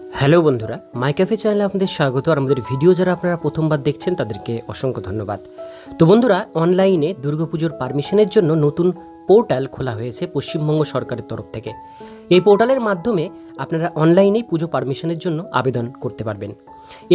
Hello বন্ধুরা মাই cafe চ্যানেলে আপনাদের স্বাগত। আর আমাদের ভিডিও যারা আপনারা প্রথমবার দেখছেন, তাদেরকে অসংখ্য ধন্যবাদ। তো বন্ধুরা অনলাইনে দুর্গাপুজোর পারমিশনের জন্য নতুন পোর্টাল খোলা হয়েছে পশ্চিমবঙ্গ সরকারের তরফ থেকে। এই পোর্টালের মাধ্যমে আপনারা অনলাইনেই পুজো পারমিশনের জন্য আবেদন করতে পারবেন।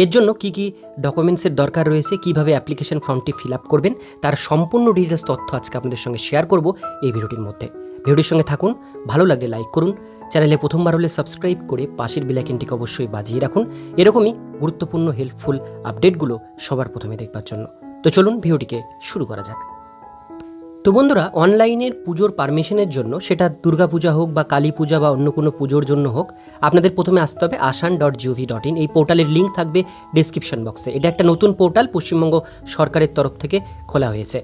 এর জন্য কি কি ডকুমেন্টসের দরকার রয়েছে, কীভাবে অ্যাপ্লিকেশন ফর্মটি ফিল আপ করবেন, তার সম্পূর্ণ ডিটেলস তথ্য আজকে আপনাদের সঙ্গে শেয়ার করব এই ভিডিওটির মধ্যে। ভিডিওটির সঙ্গে থাকুন, ভালো লাগলে লাইক করুন চ্যানেলে প্রথমবার হলে সাবস্ক্রাইব করে পাশের বিলাইকেনটিকে অবশ্যই বাজিয়ে রাখুন। এরকমই গুরুত্বপূর্ণ হেল্পফুল আপডেটগুলো সবার প্রথমে দেখবার জন্য। তো চলুন ভিডিওটিকে শুরু করা যাক। তো বন্ধুরা, অনলাইনের পুজোর পারমিশনের জন্য সেটা দুর্গাপূজা হোক বা কালী পূজা বা অন্য কোনো পুজোর জন্য হোক, আপনাদের প্রথমে আসতে হবে আসান ডট জিওভি ডট ইন এই পোর্টালের লিঙ্ক থাকবে ডিসক্রিপশন বক্সে এটা একটা নতুন পোর্টাল, পশ্চিমবঙ্গ সরকারের তরফ থেকে খোলা হয়েছে।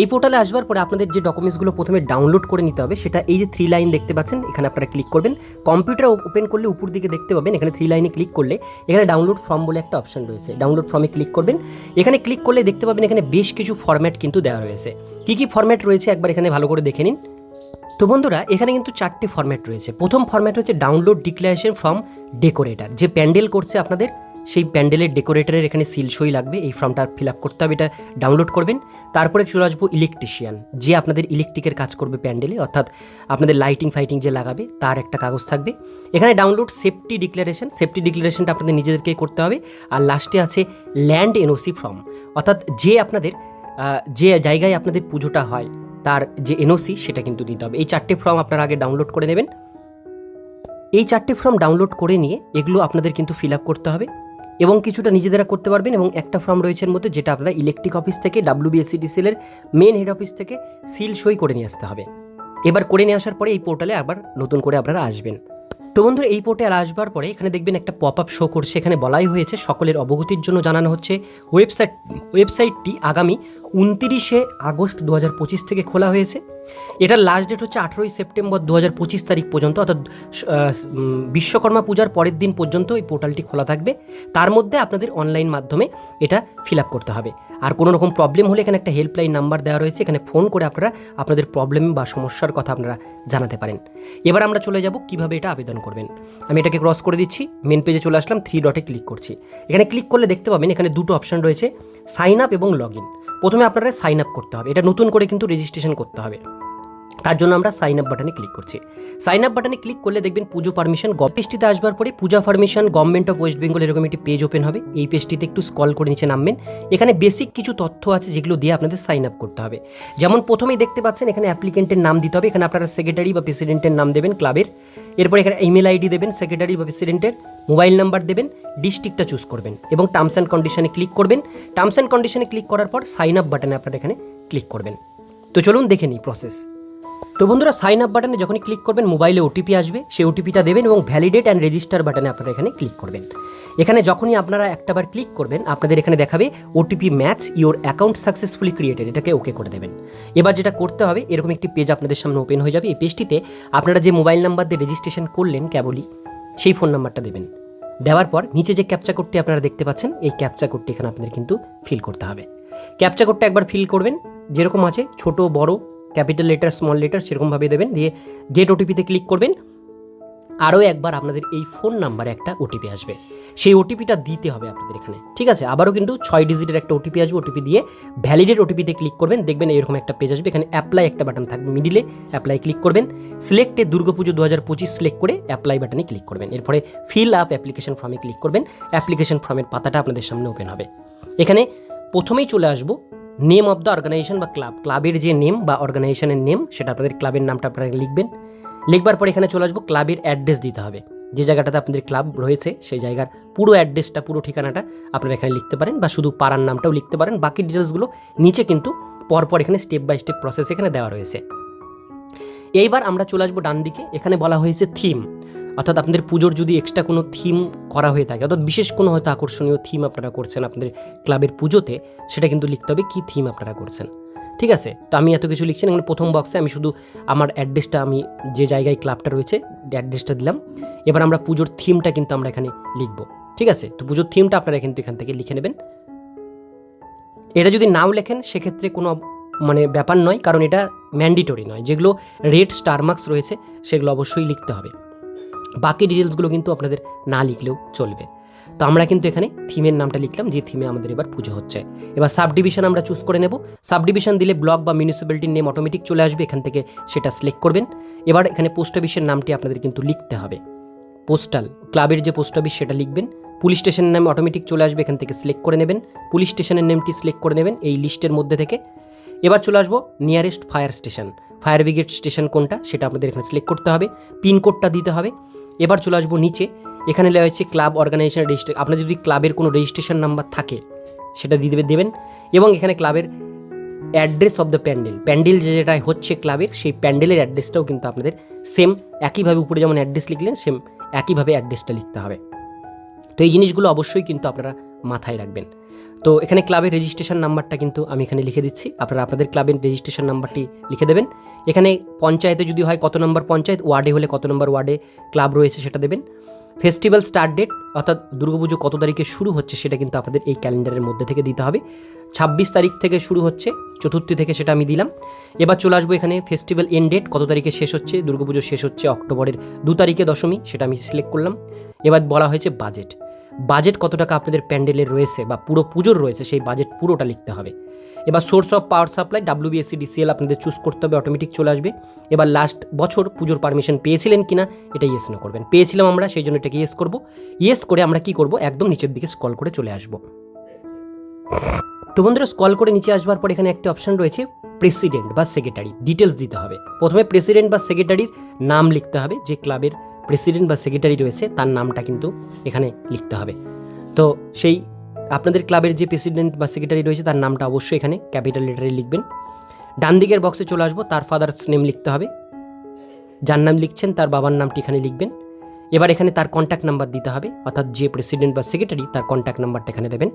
এই পোর্টালে আসবার পরে আপনাদের যে ডকুমেন্টসগুলো প্রথমে ডাউনলোড করে নিতে হবে, সেটা এই যে থ্রি লাইন দেখতে পাচ্ছেন, এখানে আপনারা ক্লিক করবেন। কম্পিউটার ওপেন করলে উপর দিকে দেখতে পাবেন, এখানে থ্রি লাইনে ক্লিক করলে এখানে ডাউনলোড ফর্ম বলে একটা অপশন রয়েছে। ডাউনলোড ফর্মে ক্লিক করবেন। এখানে ক্লিক করলে দেখতে পাবেন, এখানে বেশ কিছু ফরম্যাট কিন্তু দেওয়া রয়েছে। কী কী ফরম্যাট রয়েছে একবার এখানে ভালো করে দেখে নিন। তো বন্ধুরা, এখানে কিন্তু চারটে ফরম্যাট রয়েছে। প্রথম ফরম্যাট হচ্ছে ডাউনলোড ডিক্লারেশন ফ্রম ডেকোরেটার যে প্যান্ডেল করছে আপনাদের, সেই প্যান্ডেলের ডেকোরেটরের এখানে সিল সই লাগবে। এই ফর্মটা ফিল আপ করতে হবে, এটা ডাউনলোড করবেন। তারপরে চলে আসব ইলেকট্রিশিয়ান যে আপনাদের ইলেকট্রিকের কাজ করবে প্যান্ডেলে, অর্থাৎ আপনাদের লাইটিং ফাইটিং যে লাগাবে, তার একটা কাগজ থাকবে। এখানে ডাউনলোড সেফটি ডিক্লারেশন সেফটি ডিক্লারেশনটা আপনাদের নিজেদেরকেই করতে হবে। আর লাস্টে আছে ল্যান্ড এনওসি ফর্ম অর্থাৎ যে আপনাদের যে জায়গায় আপনাদের পুজোটা হয়, তার যে এনওসি সেটা কিন্তু দিতে হবে। এই চারটে ফর্ম আপনারা আগে ডাউনলোড করে নেবেন। এই চারটে ফর্ম ডাউনলোড করে নিয়ে এগুলো আপনাদের কিন্তু ফিল আপ করতে হবে এবং কিছুটা নিজেদেরা করতে পারবেন এবং একটা ফর্ম রয়েছে মধ্যে যেটা আপনারা ইলেকট্রিক অফিস থেকে ডাব্লিউবিএসসিডিসিএল এর মেন হেড অফিস থেকে সিল সই করে নিয়ে আসতে হবে। এবার করে নিয়ে আসার পরে এই পোর্টালে আবার নতুন করে আপনারা আসবেন। তো বন্ধুরা এই পোর্টাল আসবার পরে এখানে দেখবেন একটা পপ আপ শো করছে। এখানে বলাই হয়েছে সকলের অবগতির জন্য জানানো হচ্ছে। ওয়েবসাইট ওয়েবসাইটটি আগামী উনতিরিশে আগস্ট দু হাজার পঁচিশ থেকে খোলা হয়েছে। এটার লাস্ট ডেট হচ্ছে আঠেরোই সেপ্টেম্বর দু পঁচিশ তারিখ পর্যন্ত, অর্থাৎ বিশ্বকর্মা পূজার পরের দিন পর্যন্ত এই পোর্টালটি খোলা থাকবে। তার মধ্যে আপনাদের অনলাইন মাধ্যমে এটা ফিল আপ করতে হবে। আর কোনো রকম প্রবলেম হলে এখানে একটা হেল্পলাইন নাম্বার দেওয়া রয়েছে, এখানে ফোন করে আপনারা আপনাদের প্রবলেম বা সমস্যার কথা আপনারা জানাতে পারেন। এবার আমরা চলে যাব কীভাবে এটা আবেদন করবেন। আমি এটাকে ক্রস করে দিচ্ছি মেন পেজে চলে আসলাম থ্রি ডটে ক্লিক করছি। এখানে ক্লিক করলে দেখতে পাবেন এখানে দুটো অপশন রয়েছে সাইন আপ এবং লগ ইন প্রথমে আপনারা সাইন আপ করতে হবে। এটা নতুন করে কিন্তু রেজিস্ট্রেশন করতে হবে। তার জন্য আমরা সাইন আপ বাটনে ক্লিক করছি। সাইন আপ বাটনে ক্লিক করলে দেখবেন পুজো পারমিশন পেজটিতে আসবার পরে Puja permission government of West Bengal এরকম একটি পেজ ওপেন হবে। এই পেজটিতে একটু স্কল করে নিচে নামবেন। এখানে বেসিক কিছু তথ্য আছে যেগুলো দিয়ে আপনাদের সাইন আপ করতে হবে। যেমন প্রথমেই দেখতে পাচ্ছেন এখানে অ্যাপ্লিকেন্টের নাম দিতে হবে। এখানে আপনারা সেক্রেটারি বা প্রেসিডেন্টের নাম দেবেন ক্লাবের এরপর এখানে ইমেল আইডি দেবেন সেক্রেটারি বা প্রেসিডেন্টের মোবাইল নাম্বার দেবেন ডিস্ট্রিক্টটা চুজ করবেন এবং টার্মস অ্যান্ড কন্ডিশনে ক্লিক করবেন। টার্মস অ্যান্ড কন্ডিশনে ক্লিক করার পর সাইন আপ বাটনে আপনারা এখানে ক্লিক করবেন। তো চলুন দেখে নিই প্রসেস তো বন্ধুরা সাইন আপ বাটনে যখনই ক্লিক করবেন মোবাইলে ওটিপি আসবে সেই ওটিপিটা দেবেন এবং ভ্যালিডেট অ্যান্ড রেজিস্টার বাটনে আপনারা এখানে ক্লিক করবেন। এখানে যখনই আপনারা একটাবার ক্লিক করবেন, আপনাদের এখানে দেখাবে OTP match your account successfully created এটাকে ওকে করে দেবেন। এবার যেটা করতে হবে, এরকম একটি পেজ আপনাদের সামনে ওপেন হয়ে যাবে। এই পেজটিতে আপনারা যে মোবাইল নাম্বার দিয়ে রেজিস্ট্রেশন করলেন কেবলই, সেই ফোন নাম্বারটা দেবেন। দেওয়ার পর নিচে যে ক্যাপচা কোডটি আপনারা দেখতে পাচ্ছেন, এই ক্যাপচা কোডটি এখানে আপনাদের কিন্তু ফিল করতে হবে। ক্যাপচা কোডটা একবার ফিল করবেন, যেরকম আছে, ছোট, বড় ক্যাপিটাল লেটার স্মল লেটার সেরকমভাবে দেবেন। দিয়ে গেট ওটিপিতে ক্লিক করবেন। আরও একবার আপনাদের এই ফোন নাম্বারে একটা ওটিপি আসবে। সেই ওটিপিটা দিতে হবে আপনাদের এখানে, ঠিক আছে? আবারও কিন্তু ছয় ডিজিটের একটা ওটিপি আসবে ওটিপি দিয়ে ভ্যালিডেট ওটিপিতে ক্লিক করবেন, দেখবেন এরকম একটা পেজ আসবে। এখানে অ্যাপ্লাই একটা বাটন থাকবে মিডিলে অ্যাপ্লাই ক্লিক করবেন। সিলেক্টে দুর্গাপুজো দু হাজার পঁচিশ সিলেক্ট করে অ্যাপ্লাই বাটনে ক্লিক করবেন। এরপরে ফিল আপ অ্যাপ্লিকেশন ফর্মে ক্লিক করবেন। অ্যাপ্লিকেশন ফর্মের পাতাটা আপনাদের সামনে ওপেন হবে। এখানে প্রথমেই চলে আসব নেম অফ দ্য অর্গানাইজেশন বা ক্লাব ক্লাবের যে নেম বা অর্গানাইজেশনের নেম সেটা আপনাদের ক্লাবের নামটা আপনারা লিখবেন। লিখবার পর এখানে চলে আসব, ক্লাবের অ্যাড্রেস দিতে হবে। যে জায়গাটাতে আপনাদের ক্লাব রয়েছে, সেই জায়গার পুরো অ্যাড্রেসটা পুরো ঠিকানাটা আপনারা এখানে লিখতে পারেন বা শুধু পাড়ার নামটাও লিখতে পারেন। বাকি ডিটেলসগুলো নিচে কিন্তু পরপর এখানে স্টেপ বাই স্টেপ প্রসেস এখানে দেওয়া রয়েছে। এইবার আমরা চলে আসব ডান দিকে। এখানে বলা হয়েছে থিম অর্থাৎ আপনাদের পুজোর যদি এক্সট্রা কোনো থিম করা হয়ে থাকে, অর্থাৎ বিশেষ কোনো হয়তো আকর্ষণীয় থিম আপনারা করছেন আপনাদের ক্লাবের পুজোতে, সেটা কিন্তু লিখতে হবে কী থিম আপনারা করছেন। ঠিক আছে? তো আমি এত কিছু লিখছি না প্রথম বক্সে আমি শুধু আমার অ্যাড্রেসটা আমি যে জায়গায় ক্লাবটা রয়েছে অ্যাড্রেসটা দিলাম। এবার আমরা পুজোর থিমটা কিন্তু আমরা এখানে লিখব, ঠিক আছে? তো পুজোর থিমটা আপনারা কিন্তু এখান থেকে লিখে নেবেন। এটা যদি নাও লেখেন, সেক্ষেত্রে কোনো মানে ব্যাপার নয়, কারণ এটা ম্যান্ডেটরি নয়। যেগুলো রেড স্টার মার্কস রয়েছে, সেগুলো অবশ্যই লিখতে হবে। বাকি ডিটেলসগুলো কিন্তু আপনাদের না লিখলেও চলবে। তো আমরা কিন্তু এখানে থিমের নামটা লিখলাম, যে থিমে আমাদের এবার পুজো হচ্ছে। এবার সাব ডিভিশন আমরা চুজ করে নেব। সাব ডিভিশন দিলে ব্লক বা মিউনিসিপ্যালিটির নেম অটোমেটিক চলে আসবে, এখান থেকে সেটা সিলেক্ট করবেন। এবার এখানে পোস্ট অফিসের নামটি আপনাদের কিন্তু লিখতে হবে। পোস্টাল ক্লাবের যে পোস্ট অফিস সেটা লিখবেন। পুলিশ স্টেশনের নাম অটোমেটিক চলে আসবে, এখান থেকে সিলেক্ট করে নেবেন। পুলিশ স্টেশনের নেমটি সিলেক্ট করে নেবেন এই লিস্টের মধ্যে থেকে। এবার চলে আসব nearest fire station fire brigade station কোনটা, সেটা আপনাদের এখানে সিলেক্ট করতে হবে। পিনকোডটা দিতে হবে। এবার চলে আসব নিচে। এখানে লেওয়া হচ্ছে ক্লাব অর্গানাইজেশন রেজিস্ট্রে আপনার যদি ক্লাবের কোনো রেজিস্ট্রেশন নাম্বার থাকে, সেটা দিয়ে দেবে, দেবেন। এবং এখানে ক্লাবের address of the pandal pandal যে যেটা হচ্ছে ক্লাবের, সেই প্যান্ডেলের অ্যাড্রেসটাও কিন্তু আপনাদের সেম একইভাবে উপরে যেমন অ্যাড্রেস লিখলেন, সেম একইভাবে অ্যাড্রেসটা লিখতে হবে। তো এই জিনিসগুলো অবশ্যই কিন্তু আপনারা মাথায় রাখবেন। তো এখানে ক্লাবের রেজিস্ট্রেশন নাম্বারটা কিন্তু আমি এখানে লিখে দিচ্ছি। আপনারা আপনাদের ক্লাবের রেজিস্ট্রেশন নাম্বারটি লিখে দেবেন। এখানে পঞ্চায়েতে যদি হয় কত নম্বর পঞ্চায়েত, ওয়ার্ডে হলে কত নম্বর ওয়ার্ডে ক্লাব রয়েছে সেটা দেবেন। ফেস্টিভ্যাল স্টার্ট ডেট, অর্থাৎ দুর্গাপুজো কত তারিখে শুরু হচ্ছে সেটা কিন্তু আপনাদের এই ক্যালেন্ডারের মধ্যে থেকে দিতে হবে। ছাব্বিশ তারিখ থেকে শুরু হচ্ছে, চতুর্থী থেকে সেটা আমি দিলাম। এবার চলে আসব এখানে ফেস্টিভ্যাল এন্ড ডেট কত তারিখে শেষ হচ্ছে দুর্গাপুজো শেষ হচ্ছে অক্টোবরের দু তারিখে দশমী, সেটা আমি সিলেক্ট করলাম। এবার বলা হয়েছে বাজেট বাজেট কত টাকা আপনাদের প্যান্ডেলের রয়েছে বা পুরো পুজোর রয়েছে, সেই বাজেট পুরোটা লিখতে হবে। এবার source of power supply WBSC DCL আপনাদের চুজ করতে হবে অটোমেটিক চলে আসবে। এবার লাস্ট বছর পুজোর পারমিশন পেয়েছিলেন কিনা, এটা ইয়েস না করবেন। পেয়েছিলাম আমরা, সেই জন্য এটাকে ইয়েস করব। ইয়েস করে আমরা কি করব? একদম নিচের দিকে স্কল করে চলে আসব। তো বন্ধুরা স্কল করে নিচে আসবার পর এখানে একটা অপশন রয়েছে প্রেসিডেন্ট বা সেক্রেটারি ডিটেলস দিতে হবে। প্রথমে প্রেসিডেন্ট বা সেক্রেটারির নাম লিখতে হবে, যে ক্লাবের প্রেসিডেন্ট বা সেক্রেটারি রয়েছে, তার নামটা কিন্তু এখানে লিখতে হবে। তো সেই আপনাদের ক্লাবের যে প্রেসিডেন্ট বা সেক্রেটারি রয়েছে, তার নামটা অবশ্যই এখানে ক্যাপিটাল লেটারে লিখবেন। ডান দিকের বক্সে চলে আসব, তার ফাদার্স নেম লিখতে হবে। যার নাম লিখছেন, তার বাবার নামটি এখানে লিখবেন। এবার এখানে তার কন্ট্যাক্ট নাম্বার দিতে হবে, অর্থাৎ যে প্রেসিডেন্ট বা সেক্রেটারি তার কন্ট্যাক্ট নাম্বারটা এখানে দেবেন।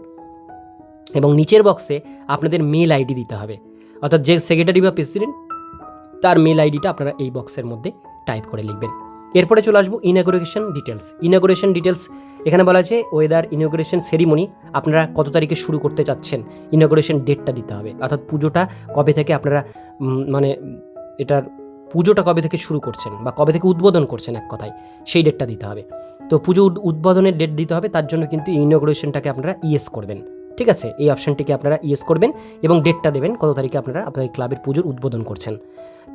এবং নিচের বক্সে আপনাদের মেল আইডি দিতে হবে। অর্থাৎ যে সেক্রেটারি বা প্রেসিডেন্ট তার মেল আইডিটা আপনারা এই বক্সের মধ্যে টাইপ করে লিখবেন। এরপরে চলে আসব ইনাগুরেশন ডিটেলস ইনাগুরেশন ডিটেলস এখানে বলা আছে ওয়েদার ইনাগুরেশন সেরিমনি আপনারা কত তারিখে শুরু করতে চাচ্ছেন? ইনাগুরেশন ডেটটা দিতে হবে। অর্থাৎ পুজোটা কবে থেকে আপনারা মানে এটার পুজোটা কবে থেকে শুরু করছেন বা কবে থেকে উদ্বোধন করছেন এক কথায়, সেই ডেটটা দিতে হবে। তো পুজো উদ- উদ্বোধনের ডেট দিতে হবে, তার জন্য কিন্তু ইনাগুরেশনটাকে আপনারা ইয়েস করবেন। ঠিক আছে? এই অপশনটিকে আপনারা ইয়েস করবেন এবং ডেটটা দেবেন কত তারিখে আপনারা আপনাদের ক্লাবের পুজোর উদ্বোধন করছেন।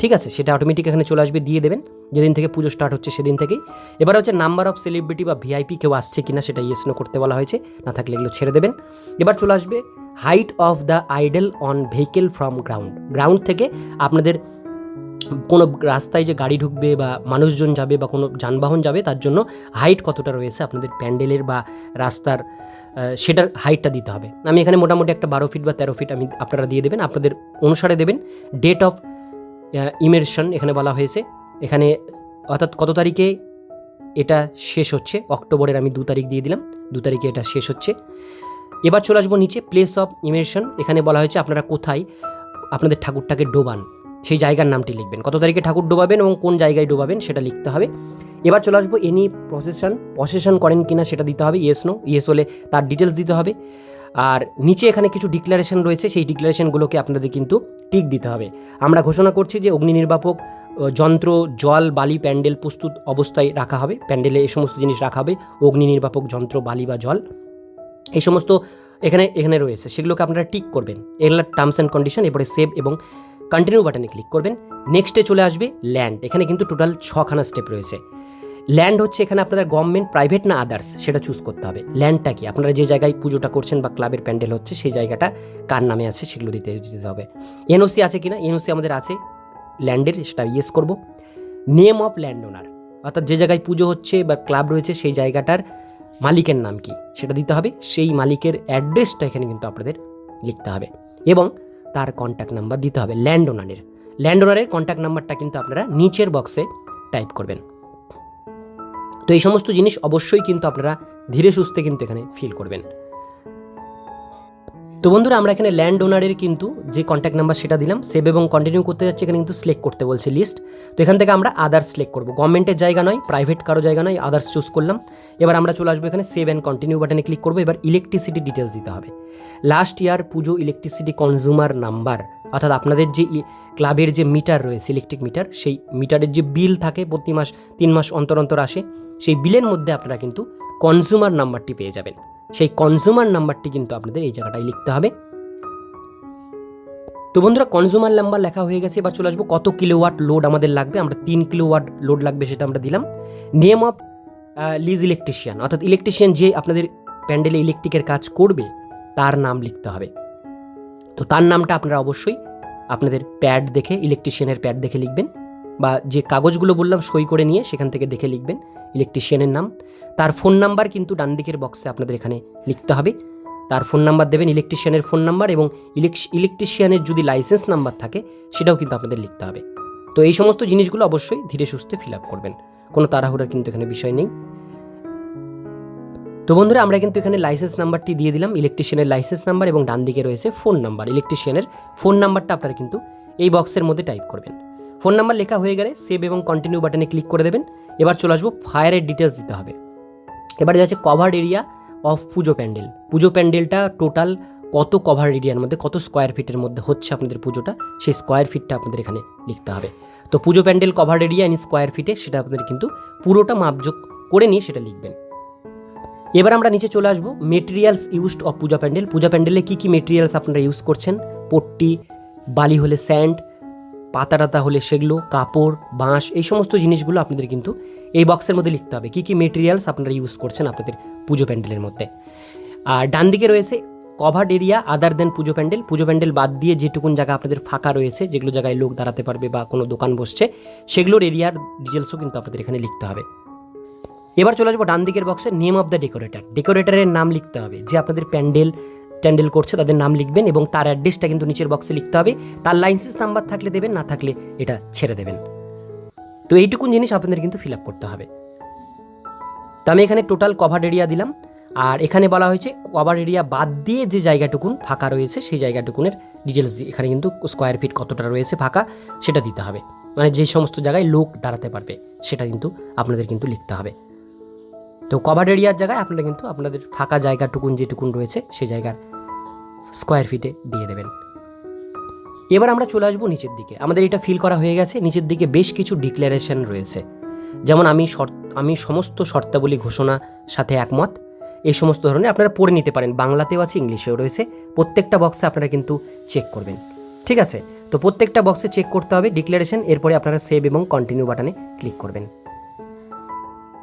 ঠিক আছে? সেটা অটোমেটিক এখানে চলে আসবে, দিয়ে দেবেন। যেদিন থেকে পুজো স্টার্ট হচ্ছে সেদিন থেকেই। এবার হচ্ছে নাম্বার অফ সেলিব্রিটি বা ভিআইপি কেউ আসছে কিনা সেটা ইয়েস নো করতে বলা হয়েছে। না থাকলে এগুলো ছেড়ে দেবেন। এবার চলে আসবে height of the idol on vehicle from ground ground থেকে আপনাদের কোনো রাস্তায় যে গাড়ি ঢুকবে বা মানুষজন যাবে বা কোনো যানবাহন যাবে, তার জন্য হাইট কতটা রয়েছে আপনাদের প্যান্ডেলের বা রাস্তার সেটার হাইটটা দিতে হবে। আমি এখানে মোটামুটি একটা বারো ফিট বা তেরো ফিট আমি আপনারা দিয়ে দেবেন। আপনাদের অনুসারে দেবেন। ডেট অফ ইমেরশন এখানে বলা হয়েছে। এখানে অর্থাৎ কত তারিখে এটা শেষ হচ্ছে? অক্টোবরের আমি দু তারিখ দিয়ে দিলাম, দু তারিখে এটা শেষ হচ্ছে। এবার চলে আসব নিচে প্লেস অফ ইমেরশন এখানে বলা হয়েছে আপনারা কোথায়? আপনাদের ঠাকুরটাকে ডোবান। সেই জায়গার নামটি লিখবেন। কত তারিখে ঠাকুর ডোবাবেন এবং কোন জায়গায় ডোবাবেন সেটা লিখতে হবে। এবার চলে আসব এনি প্রসেশন প্রসেশন করেন কিনা সেটা দিতে হবে ইয়েস নো ইয়েস হলে তার ডিটেলস দিতে হবে। আর নিচে এখানে কিছু ডিক্লারেশন রয়েছে, সেই ডিক্লারেশনগুলোকে আপনাদের কিন্তু টিক দিতে হবে। আমরা ঘোষণা করছি যে অগ্নি নির্বাপক যন্ত্র, জল, বালি, প্যান্ডেল প্রস্তুত অবস্থায় রাখা হবে। প্যান্ডেলে এই সমস্ত জিনিস রাখা হবে, অগ্নি নির্বাপক, যন্ত্র, বালি বা জল। এই সমস্ত এখানে এখানে রয়েছে, সেগুলোকে আপনারা টিক করবেন। এগুলো টার্মস অ্যান্ড কন্ডিশন এরপরে সেভ এবং কন্টিনিউ বাটনে ক্লিক করবেন। নেক্সটে চলে আসবে ল্যান্ড এখানে কিন্তু টোটাল ছখানা স্টেপ রয়েছে। ল্যান্ড হচ্ছে এখানে আপনাদের গভর্নমেন্ট প্রাইভেট না আদার্স সেটা চুজ করতে হবে। ল্যান্ডটা কি? আপনারা যে জায়গায় পুজোটা করছেন বা ক্লাবের প্যান্ডেল হচ্ছে, সেই জায়গাটা কার নামে আছে সেগুলো দিতে দিতে হবে। এনওসি আছে কি কিনা এনওসি আমাদের আছে। ল্যান্ডের সেটা ইয়েস করব। নেম অফ ল্যান্ড ওনার অর্থাৎ যে জায়গায় পুজো হচ্ছে বা ক্লাব রয়েছে, সেই জায়গাটার মালিকের নাম কি? সেটা দিতে হবে। সেই মালিকের অ্যাড্রেসটা এখানে কিন্তু আপনাদের লিখতে হবে। এবং তার কন্ট্যাক্ট নাম্বার দিতে হবে ল্যান্ড ওনারের ল্যান্ড ওনারের কন্ট্যাক্ট নাম্বারটা কিন্তু আপনারা নিচের বক্সে টাইপ করবেন। তো এই সমস্ত জিনিস অবশ্যই কিন্তু আপনারা ধীরে সুস্থে কিন্তু এখানে ফিল করবেন। তো বন্ধুরা, আমরা এখানে ল্যান্ড ওনারের কিন্তু যে কন্ট্যাক্ট নাম্বার সেটা দিলাম সেভ এবং কন্টিনিউ করতে যাচ্ছে, এখানে কিন্তু সিলেক্ট করতে বলছে লিস্ট তো এখান থেকে আমরা আদার্স সিলেক্ট করব। গভর্নমেন্টের জায়গা নয় প্রাইভেট কারও জায়গা নয় আদার্স চুজ করলাম। এবার আমরা চলে আসব এখানে সেভ অ্যান্ড কন্টিনিউ বাটনে ক্লিক করব। এবার ইলেকট্রিসিটি ডিটেলস দিতে হবে। লাস্ট ইয়ার পুজো ইলেকট্রিসিটি কনজিউমার নাম্বার অর্থাৎ আপনাদের যে ক্লাবের যে মিটার রয়েছে ইলেকট্রিক মিটার সেই মিটারের যে বিল থাকে, প্রতি মাস, তিন মাস অন্তর অন্তর আসে। সেই বিলের মধ্যে আপনারা কিন্তু কনজিউমার নাম্বারটি পেয়ে যাবেন। সেই কনজিউমার নাম্বারটি কিন্তু আপনাদের এই জায়গাটায় লিখতে হবে। তো বন্ধুরা কনজিউমার নাম্বার লেখা হয়ে গেছে, এবার চলে আসব কত কিলোওয়াট লোড আমাদের লাগবে। আমরা তিন কিলোওয়াট লোড লাগবে সেটা আমরা দিলাম। নেম অফ লিজ ইলেকট্রিশিয়ান অর্থাৎ ইলেকট্রিশিয়ান যে আপনাদের প্যান্ডেলে ইলেকট্রিকের কাজ করবে, তার নাম লিখতে হবে। তো তার নামটা আপনারা অবশ্যই আপনাদের প্যাড দেখে ইলেকট্রিশিয়ানের প্যাড দেখে লিখবেন, বা যে কাগজগুলো বললাম সই করে নিয়ে সেখান থেকে দেখে লিখবেন। ইলেকট্রিশিয়ানের নাম। তার ফোন নাম্বার কিন্তু ডান দিকের বক্সে আপনাদের এখানে লিখতে হবে। তার ফোন নাম্বার দেবেন ইলেকট্রিশিয়ানের ফোন নাম্বার এবং ইলেকট্রিশিয়ানের যদি লাইসেন্স নাম্বার থাকে, সেটাও কিন্তু আপনাদের লিখতে হবে। তো এই সমস্ত জিনিসগুলো অবশ্যই ধীরে সুস্থে ফিল আপ করবেন। কোনো তাড়াহুড়ার কিন্তু এখানে বিষয় নেই। তো বন্ধুরা, আমরা কিন্তু এখানে লাইসেন্স নাম্বারটি দিয়ে দিলাম। ইলেকট্রিশিয়ানের লাইসেন্স নাম্বার এবং ডান দিকে রয়েছে ফোন নাম্বার ইলেকট্রিশিয়ানের ফোন নাম্বারটা আপনারা কিন্তু এই বক্সের মধ্যে টাইপ করবেন। ফোন নাম্বার লেখা হয়ে গেলে সেভ এবং কন্টিনিউ বাটনে ক্লিক করে দেবেন। এবার চলে আসব ফায়ারের ডিটেলস দিতে হবে। এবারে যাচ্ছে কভার্ড এরিয়া অফ পুজো প্যান্ডেল। পুজো প্যান্ডেলটা টোটাল কত কভার এরিয়ার মধ্যে, কত স্কোয়ার ফিটের মধ্যে হচ্ছে আপনাদের পুজোটা? সেই স্কোয়ার ফিটটা আপনাদের এখানে লিখতে হবে। তো Pujo pandal cover area in square ফিটে সেটা আপনাদের কিন্তু পুরোটা মাপযোগ করে নিয়ে সেটা লিখবেন। এবার আমরা নিচে চলে আসব materials used of puja pandal. Puja প্যান্ডেলে কী কী মেটেরিয়ালস আপনারা ইউজ করছেন? পট্টি, বালি হলে স্যান্ড পাতা টাতা হলে সেগুলো, কাপড়, বাঁশ, এই সমস্ত জিনিসগুলো আপনাদের কিন্তু এই বক্সের মধ্যে লিখতে হবে। কী কী মেটেরিয়ালস আপনারা ইউজ করছেন আপনাদের পুজো প্যান্ডেলের মধ্যে। আর ডান দিকে রয়েছে কভার্ড এরিয়া আদার দেন পুজো প্যান্ডেল। পুজো প্যান্ডেল বাদ দিয়ে যেটুকুন জায়গা আপনাদের ফাঁকা রয়েছে, যেগুলো জায়গায় লোক দাঁড়াতে পারবে বা কোনো দোকান বসছে, সেগুলোর এরিয়ার ডিটেলসও কিন্তু আপনাদের এখানে লিখতে হবে। এবার চলে আসব ডান দিকের বক্সে নেম অফ দ্য ডেকোরেটর ডেকোরেটরের নাম লিখতে হবে। যে আপনাদের প্যান্ডেল ট্যান্ডেল করছে, তাদের নাম লিখবেন এবং তার অ্যাড্রেসটা কিন্তু নিচের বক্সে লিখতে হবে। তার লাইসেন্স নাম্বার থাকলে দেবেন, না থাকলে এটা ছেড়ে দেবেন। তো এইটুকুন জিনিস আপনাদের কিন্তু ফিল আপ করতে হবে। তো আমি এখানে টোটাল কভার এরিয়া দিলাম। আর এখানে বলা হয়েছে কভার এরিয়া বাদ দিয়ে যে জায়গাটুকুন ফাঁকা রয়েছে, সেই জায়গাটুকুনের ডিটেলস এখানে কিন্তু স্কোয়ার ফিট কতটা রয়েছে ফাঁকা, সেটা দিতে হবে। মানে যে সমস্ত জায়গায় লোক দাঁড়াতে পারবে, সেটা কিন্তু আপনাদের কিন্তু লিখতে হবে। তো কভার এরিয়ার জায়গায় আপনারা কিন্তু আপনাদের ফাঁকা জায়গাটুকুন যেটুকুন রয়েছে, সেই জায়গার স্কোয়ার ফিটে দিয়ে দেবেন। এবার আমরা চলে আসব নিচের দিকে। আমাদের এটা ফিল করা হয়ে গেছে। নিচের দিকে বেশ কিছু ডিক্লারেশন রয়েছে। যেমন আমি শর্ত, আমি সমস্ত শর্তাবলী ঘোষণা সাথে একমত। এই সমস্ত ধরনের আপনারা পড়ে নিতে পারেন। বাংলাতেও আছে, ইংলিশেও রয়েছে। প্রত্যেকটা বক্সে আপনারা কিন্তু চেক করবেন। ঠিক আছে? তো প্রত্যেকটা বক্সে চেক করতে হবে ডিক্লারেশন এরপরে আপনারা সেভ এবং কন্টিনিউ বাটনে ক্লিক করবেন।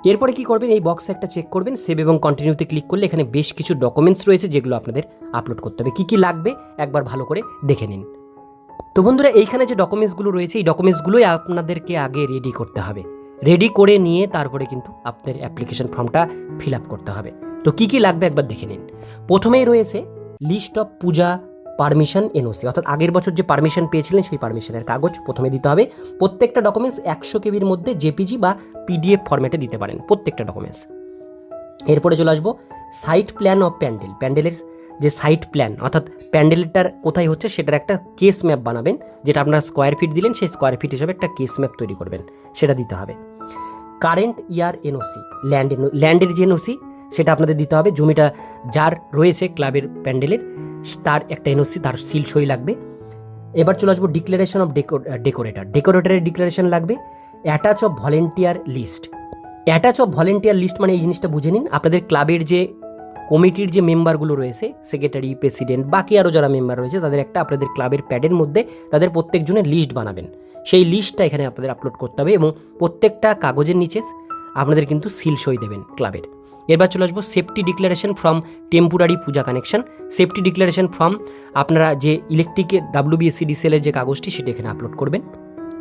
এরপরে কি করবেন? এই বক্সে একটা চেক করবেন সেভ এবং কন্টিনিউতে ক্লিক করলে এখানে বেশ কিছু ডকুমেন্টস রয়েছে যেগুলো আপনাদের আপলোড করতে হবে। কী কী লাগবে? একবার ভালো করে দেখে নিন। তো বন্ধুরা, এইখানে যে ডকুমেন্টসগুলো রয়েছে, এই ডকুমেন্টসগুলোই আপনাদেরকে আগে রেডি করতে হবে। রেডি করে নিয়ে তারপরে কিন্তু আপনাদের অ্যাপ্লিকেশন ফর্মটা ফিল আপ করতে হবে। তো কী কী লাগবে একবার দেখে নিন। প্রথমেই রয়েছে list of puja permission NOC, অর্থাৎ আগের বছর যে পারমিশন পেয়েছিলেন সেই পারমিশনের কাগজ প্রথমে দিতে হবে। প্রত্যেকটা ডকুমেন্টস একশো কেবির মধ্যে জেপিজি বা পিডিএফ ফরম্যাটে দিতে পারেন, প্রত্যেকটা ডকুমেন্টস এরপরে চলে আসব সাইট প্ল্যান অফ প্যান্ডেল প্যান্ডেলের যে সাইট প্ল্যান অর্থাৎ প্যান্ডেলটার কোথায় হচ্ছে সেটার একটা কেস ম্যাপ বানাবেন, যেটা আপনার স্কোয়ার ফিট দিলেন, সেই স্কোয়ার ফিট হিসাবে একটা কেস ম্যাপ তৈরি করবেন, সেটা দিতে হবে। কারেন্ট ইয়ার এনওসি ল্যান্ড ল্যান্ডের যে এনওসি সেটা আপনাদের দিতে হবে। জমিটা যার রয়েছে ক্লাবের প্যান্ডেলের তার একটা এনওসি তার সিল সই লাগবে। এবার চলে আসব ডিক্লারেশন অফ ডেকোরেটর ডেকোরেটরের ডিক্লারেশন লাগবে। Attach of volunteer list attach of volunteer list মানে এই জিনিসটা বুঝে নিন। আপনাদের ক্লাবের যে কমিটির যে মেম্বারগুলো রয়েছে সেক্রেটারি প্রেসিডেন্ট বাকি আরও যারা মেম্বার রয়েছে, তাদের একটা আপনাদের ক্লাবের প্যাডের মধ্যে তাদের প্রত্যেকজনের লিস্ট বানাবেন। সেই লিস্টটা এখানে আপনাদের আপলোড করতে হবে এবং প্রত্যেকটা কাগজের নিচে আপনাদের কিন্তু সিল সই দেবেন ক্লাবের। এবার চলে আসব safety declaration from temporary puja connection safety declaration from আপনারা যে ইলেকট্রিকের ডাব্লিউবিএসসি ডিসেলের যে কাগজটি সেটা এখানে আপলোড করবেন,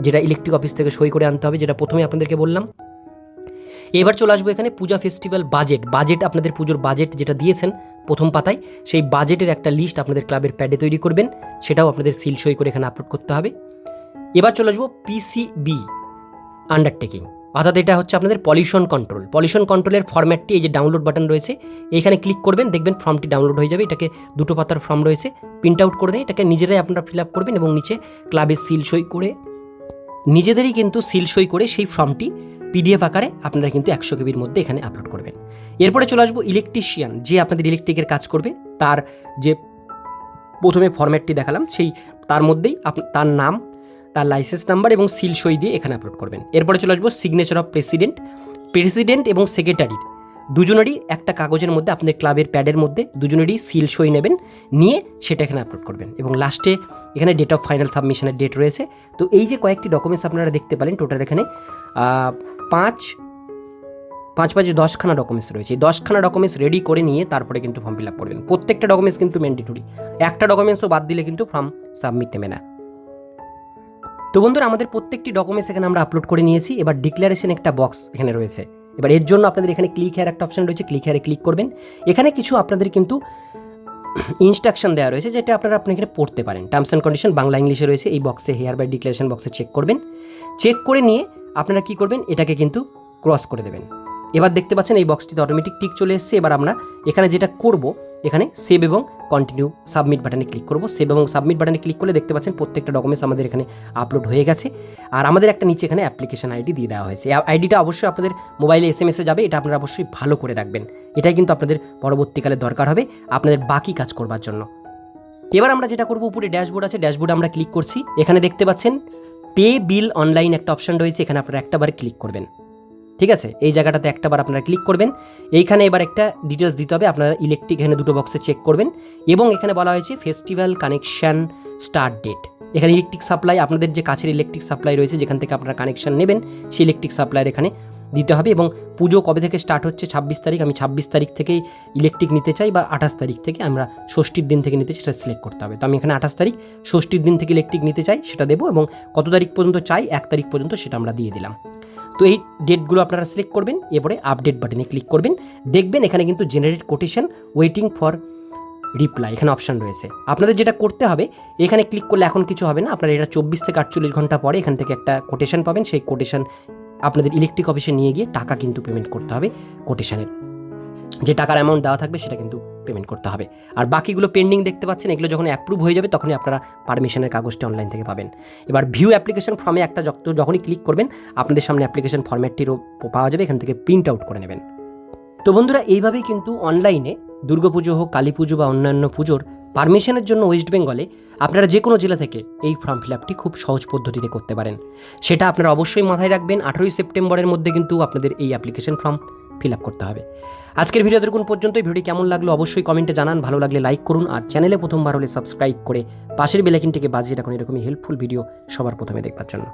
যেটা ইলেকট্রিক অফিস থেকে সই করে আনতে হবে, যেটা প্রথমে আপনাদেরকে বললাম। এবার চলে আসব এখানে পূজা ফেস্টিভ্যাল বাজেট বাজেট আপনাদের পুজোর বাজেট যেটা দিয়েছেন প্রথম পাতায়, সেই বাজেটের একটা লিস্ট আপনাদের ক্লাবের প্যাডে তৈরি করবেন, সেটাও আপনাদের সিল সই করে এখানে আপলোড করতে হবে। এবার চলে আসব পিসিবি আন্ডারটেকিং অর্থাৎ এটা হচ্ছে আপনাদের পলিউশন কন্ট্রোল পলিউশন কন্ট্রোলের ফর্ম্যাটটি এই যে ডাউনলোড বাটন রয়েছে, এইখানে ক্লিক করবেন, দেখবেন ফর্মটি ডাউনলোড হয়ে যাবে, এটাকে দুটো পাতার ফর্ম রয়েছে। প্রিন্ট আউট করে নিয়ে এটাকে নিজেরাই আপনারা ফিল আপ করবেন এবং নিচে ক্লাবের সিল সই করে, নিজেদেরই কিন্তু সিল সই করে সেই ফর্মটি পিডিএফ আকারে আপনারা কিন্তু একশো কেবির মধ্যে এখানে আপলোড করবেন। এরপরে চলে আসব ইলেকট্রিশিয়ান যে আপনাদের ইলেকট্রিকের কাজ করবে, তার যে প্রথমে ফর্ম্যাটটি দেখালাম, সেই তার মধ্যেই তার নাম তার লাইসেন্স নাম্বার এবং সিল সই দিয়ে এখানে আপলোড করবেন। এরপরে চলে আসব সিগনেচার অফ প্রেসিডেন্ট প্রেসিডেন্ট এবং সেক্রেটারির দুজনেরই একটা কাগজের মধ্যে, আপনাদের ক্লাবের প্যাডের মধ্যে দুজনেরই সিল সই নেবেন, নিয়ে সেটা এখানে আপলোড করবেন। এবং লাস্টে এখানে ডেট অফ ফাইনাল সাবমিশনের ডেট রয়েছে। তো এই যে কয়েকটি ডকুমেন্টস আপনারা দেখতে পেলেন টোটাল এখানে পাঁচ পাঁচ পাঁচ দশখানা ডকুমেন্টস রয়েছে। দশখানা ডকুমেন্টস রেডি করে নিয়ে তারপরে কিন্তু ফর্ম ফিল আপ করবেন। প্রত্যেকটা ডকুমেন্টস কিন্তু ম্যান্ডেটরি একটা ডকুমেন্টসও বাদ দিলে কিন্তু ফর্ম সাবমিট নেবে না। তো বন্ধুরা, আমাদের প্রত্যেকটি ডকুমেন্টস এখানে আমরা আপলোড করে নিয়েছি। এবার ডিক্লারেশন একটা বক্স এখানে রয়েছে। এবার এর জন্য আপনাদের এখানে ক্লিক হেয়ার একটা অপশন রয়েছে ক্লিক হেয়ারে ক্লিক করবেন। এখানে কিছু আপনাদের কিন্তু ইনস্ট্রাকশন দেওয়া রয়েছে, যেটা আপনারা আপনি এখানে পড়তে পারেন। টার্মস অ্যান্ড কন্ডিশন বাংলা, ইংলিশে রয়েছে, এই বক্সে হেয়ার বাই ডিক্লারেশন বক্সে চেক করবেন। চেক করে নিয়ে আপনারা কি করবেন? এটাকে কিন্তু ক্রস করে দেবেন। এবার দেখতে পাচ্ছেন এই বক্সটিতে অটোমেটিক টিক চলে এসেছে। এবার আমরা এখানে যেটা করব, এখানে সেভ এবং কন্টিনিউ সাবমিট বাটনে ক্লিক করব। সেভ এবং সাবমিট বাটনে ক্লিক করলে দেখতে পাচ্ছেন প্রত্যেকটা ডকুমেন্টস আমাদের এখানে আপলোড হয়ে গেছে। আর আমাদের একটা নিচে এখানে অ্যাপ্লিকেশন আইডি দিয়ে দেওয়া হয়েছে। আইডিটা অবশ্যই আপনাদের মোবাইলে এস এম এসে যাবে, এটা আপনারা অবশ্যই ভালো করে রাখবেন। এটাই কিন্তু আপনাদের পরবর্তীকালে দরকার হবে আপনাদের বাকি কাজ করবার জন্য। এবার আমরা যেটা করব, উপরে ড্যাশবোর্ড আছে, ড্যাশবোর্ডে আমরা ক্লিক করছি। এখানে দেখতে পাচ্ছেন পে বিল অনলাইন একটা অপশন রয়েছে, এখানে আপনারা একটাবার ক্লিক করবেন। ঠিক আছে? এই জায়গাটাতে একটাবার আপনারা ক্লিক করবেন। এইখানে এবার একটা ডিটেলস দিতে হবে। আপনারা ইলেকট্রিক এখানে দুটো বক্সে চেক করবেন। এবং এখানে বলা হয়েছে ফেস্টিভ্যাল কানেকশন স্টার্ট ডেট এখানে ইলেকট্রিক সাপ্লাই আপনাদের যে কাছের ইলেকট্রিক সাপ্লাই রয়েছে, যেখান থেকে আপনারা কানেকশান নেবেন, সেই ইলেকট্রিক সাপ্লাইয়ের এখানে দিতে হবে। এবং পুজো কবে থেকে স্টার্ট হচ্ছে ছাব্বিশ তারিখ? আমি ছাব্বিশ তারিখ থেকেই ইলেকট্রিক নিতে চাই বা আঠাশ তারিখ থেকে আমরা ষষ্ঠীর দিন থেকে নিতে সেটা সিলেক্ট করতে হবে। তো আমি এখানে আঠাশ তারিখ ষষ্ঠীর দিন থেকে ইলেকট্রিক নিতে চাই, সেটা দেবো। এবং কত তারিখ পর্যন্ত চাই? এক তারিখ পর্যন্ত সেটা আমরা দিয়ে দিলাম। তো এই ডেটগুলো আপনারা সিলেক্ট করবেন, এরপরে আপডেট বাটনে ক্লিক করবেন। দেখবেন এখানে কিন্তু generate quotation waiting for reply এখানে অপশান রয়েছে। আপনাদের যেটা করতে হবে, এখানে ক্লিক করলে এখন কিছু হবে না, আপনারা এটা চব্বিশ থেকে আটচল্লিশ ঘণ্টা পরে এখান থেকে একটা কোটেশন পাবেন, সেই কোটেশন আপনাদের ইলেকট্রিক অফিসে নিয়ে গিয়ে টাকা কিন্তু পেমেন্ট করতে হবে কোটেশনের যে টাকার অ্যামাউন্ট দেওয়া থাকবে সেটা কিন্তু পেমেন্ট করতে হবে। আর বাকিগুলো পেন্ডিং দেখতে পাচ্ছেন, এগুলো যখন অ্যাপ্রুভ হয়ে যাবে, তখনই আপনারা পারমিশনের কাগজটি অনলাইন থেকে পাবেন। এবার ভিউ অ্যাপ্লিকেশন ফর্মে একটা যত- যখনই ক্লিক করবেন, আপনাদের সামনে অ্যাপ্লিকেশন ফর্ম্যাটটিরও পাওয়া যাবে, এখান থেকে প্রিন্ট আউট করে নেবেন। তো বন্ধুরা, এইভাবেই কিন্তু অনলাইনে দুর্গাপুজো হোক, কালী পুজো বা অন্যান্য পুজোর পারমিশনের জন্য ওয়েস্ট বেঙ্গলে আপনারা যে কোনো জেলা থেকে এই ফর্ম ফিল আপটি খুব সহজ পদ্ধতিতে করতে পারেন। সেটা আপনারা অবশ্যই মাথায় রাখবেন। আঠেরোই সেপ্টেম্বরের মধ্যে কিন্তু আপনাদের এই অ্যাপ্লিকেশন ফর্ম ফিল আপ করতে হবে। আজকের ভিডিও দেখুন পর্যন্ত ভিডিও কেমন লাগল অবশ্যই কমেন্টে জানান। ভালো লাগলে লাইক করুন আর চ্যানেলে প্রথমবার হলে সাবস্ক্রাইব করে পাশের বেলাইকিনটিকে বাজিয়ে রাখুন। এরকমই হেল্পফুল ভিডিও সবার প্রথমে দেখবার জন্য।